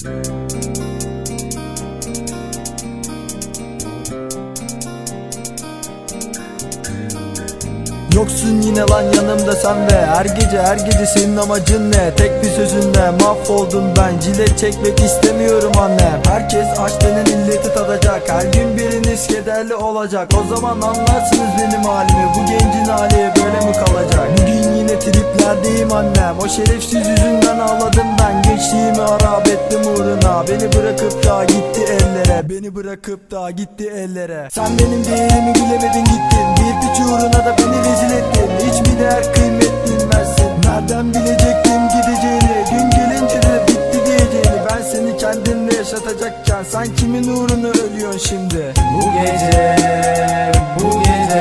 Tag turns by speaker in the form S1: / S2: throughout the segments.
S1: Yoksun yine lan yanımda sen ve Her gece her gece senin amacın ne? Tek bir sözünle mahvoldum ben. Cile çekmek istemiyorum annem. Herkes aşkının illeti tadacak. Her gün biriniz kederli olacak. O zaman anlarsınız benim halimi. Bu gencin hali böyle mi kalacak? Bugün yine triplerdeyim annem. O şerefsiz yüzünden ağladım ben. Gençliğimi harap ettim uğruna Beni bırakıp da gitti ellere. Beni bırakıp da gitti ellere. Sen benim değerimi bilemedin gittin. Bir piç uğruna da beni rezil ettin. Hiç mi değer kıymet bilmezsin? Nereden bilecektim gideceğini? Gün gelince de bitti diyeceğini. Ben seni kendinle yaşatacakken Sen kimin uğruna ölüyorsun şimdi?
S2: Bu gece, bu gece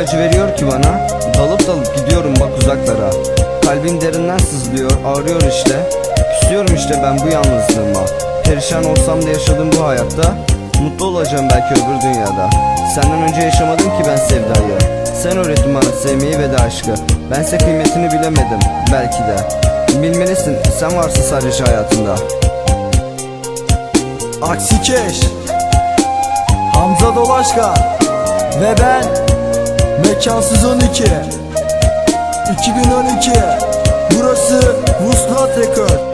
S3: acı veriyor ki bana Dalıp dalıp gidiyorum bak uzaklara. Kalbim derinden sızlıyor ağrıyor işte. Küsüyorum işte ben bu yalnızlığıma. Perişan olsam da yaşadığım bu hayatta. Mutlu olacağım belki öbür dünyada. Senden önce yaşamadım ki ben sevdayı. Sen öğrettin bana sevmeyi ve de aşkı. Bense kıymetini bilemedim belki de. Bilmelisin sen varsın sadece hayatımda
S1: Aksikeş Hamza Dolaşkan Ve ben Mekansız 12 2012 Burası Vuslat Rekord